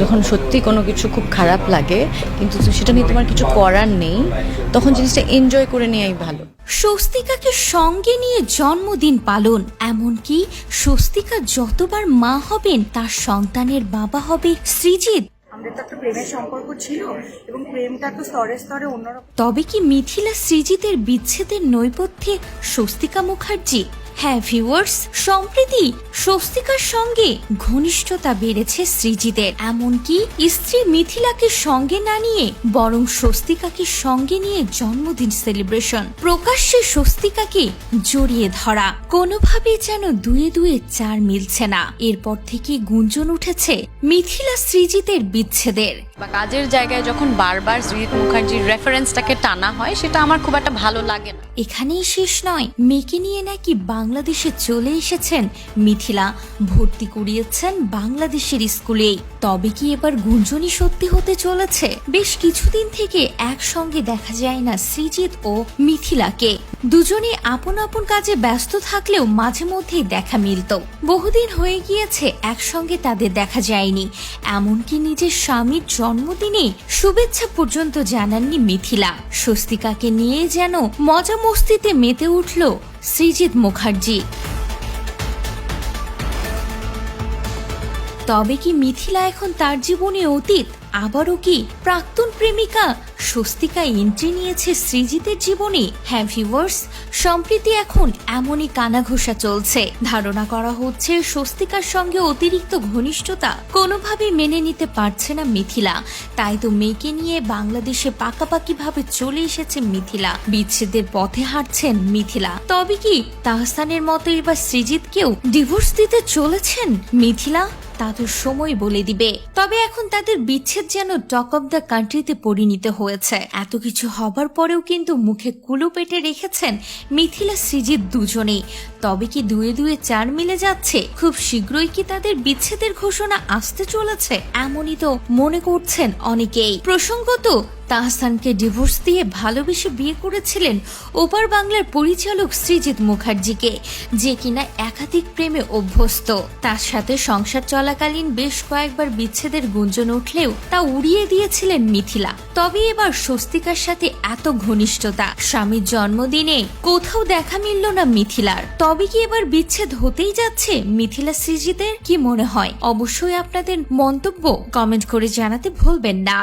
যখন সত্যি কোনো কিছু খুব খারাপ লাগে কিন্তু সেটা নিয়ে তোমার কিছু করার নেই তখন জিনিসটা এনজয় করে নেওয়াই ভালো। স্বস্তিকাকে সঙ্গে নিয়ে জন্মদিন পালন এমনকি স্বস্তিকা যতবার মা হবেন তার সন্তানের বাবা হবে সৃজিত আমাদের তো একটা প্রেমের সম্পর্ক ছিল এবং প্রেমটা তো স্তরে স্তরে অন্যরকম। তবে কি মিথিলা সৃজিতের বিচ্ছেদের নৈপথ্যে স্বস্তিকা মুখার্জি? হ্যাঁ ভিউয়ার্স সম্প্রীতি স্বস্তিকার সঙ্গে ঘনিষ্ঠতা বেড়েছে সৃজিতের। এমনকি স্ত্রী মিথিলাকে সঙ্গে না নিয়ে বরং স্বস্তিকাকে সঙ্গে নিয়ে জন্মদিন সেলিব্রেশন প্রকাশ্যে স্বস্তিকাকে জড়িয়ে ধরা। কোনোভাবেই যেন দুয়ে দুয়ে চার মিলছে না। এরপর থেকে গুঞ্জন উঠেছে মিথিলা সৃজিতের বিচ্ছেদের। বা কাজের জায়গায় যখন বারবার শ্রীজিৎ মুখার্জির রেফারেন্সটাকে টানা হয় সেটা আমার খুব একটা ভালো লাগে না। এখানেই শেষ নয় মেয়েকে নিয়ে নাকি বাংলাদেশে চলে এসেছেন মিথিলা। ভর্তি করিয়েছেন বাংলাদেশের স্কুলেই। তবে কি এবার গুঞ্জনই সত্যি হতে চলেছে? বেশ কিছুদিন থেকে একসঙ্গে দেখা যায় না সৃজিত ও মিথিলাকে। দুজনে আপন আপন কাজে ব্যস্ত থাকলেও মাঝে মধ্যেই দেখা মিলত। বহুদিন হয়ে গিয়েছে, একসঙ্গে তাদের দেখা যায়নি। এমনকি নিজের স্বামীর জন্মদিনে শুভেচ্ছা পর্যন্ত জানাননি মিথিলা। স্বস্তিকাকে নিয়ে যেন মজা মস্তিতে মেতে উঠল সৃজিত মুখার্জি। তবে কি মিথিলা এখন তার জীবনে অতীত? আবারও কি প্রাক্তন প্রেমিকা? স্বস্তিকা এন্ট্রি নিয়েছে সৃজিতের জীবনে। হ্যাঁ ভিউয়ার্স সম্প্রীতি এখন এমনই কানাঘোষা চলছে। ধারণা করা হচ্ছে স্বস্তিকার সঙ্গে অতিরিক্ত ঘনিষ্ঠতা কোনোভাবেই মেনে নিতে পারছে না মিথিলা। তাই তো মেয়েকে নিয়ে বাংলাদেশে পাকাপাকিভাবে চলে এসেছে মিথিলা। বিচ্ছেদের পথে হাঁটছেন মিথিলা। তবে কি তাহসানের মতো এবার সৃজিতকেও ডিভোর্স দিতে চলেছেন মিথিলা? তা তো সময় বলে দিবে। তবে এখন তাদের বিচ্ছেদ যেন টক অব দ্য কান্ট্রিতে পরিণত হয়েছে। এত কিছু হবার পরেও কিন্তু মুখে কুলো পেটে রেখেছেন মিথিলা সৃজিত দুজনেই। তবে কি দুয়ে দুয়ে চার মিলে যাচ্ছে? খুব শীঘ্রই কি তাদের বিচ্ছেদের ঘোষণা আসতে চলেছে? এমনই তো মনে করছেন অনেকেই। প্রসঙ্গত তাহসানকে ডিভোর্স দিয়ে ভালোবেসে বিয়ে করেছিলেন ওপার বাংলার পরিচালক সৃজিত মুখার্জিকে, যে কিনা একাধিক প্রেমে অভ্যস্ত। তার সাথে সংসার চলাকালীন বেশ কয়েকবার বিচ্ছেদের গুঞ্জন উঠলেও তা উড়িয়ে দিয়েছিলেন মিথিলা। তবে এবার স্বস্তিকার সাথে এত ঘনিষ্ঠতা, স্বামীর জন্মদিনে কোথাও দেখা মিলল না মিথিলার। তবে কি এবার বিচ্ছেদ হতেই যাচ্ছে মিথিলা সৃজিতের, কি মনে হয়? অবশ্যই আপনাদের মন্তব্য কমেন্ট করে জানাতে ভুলবেন না।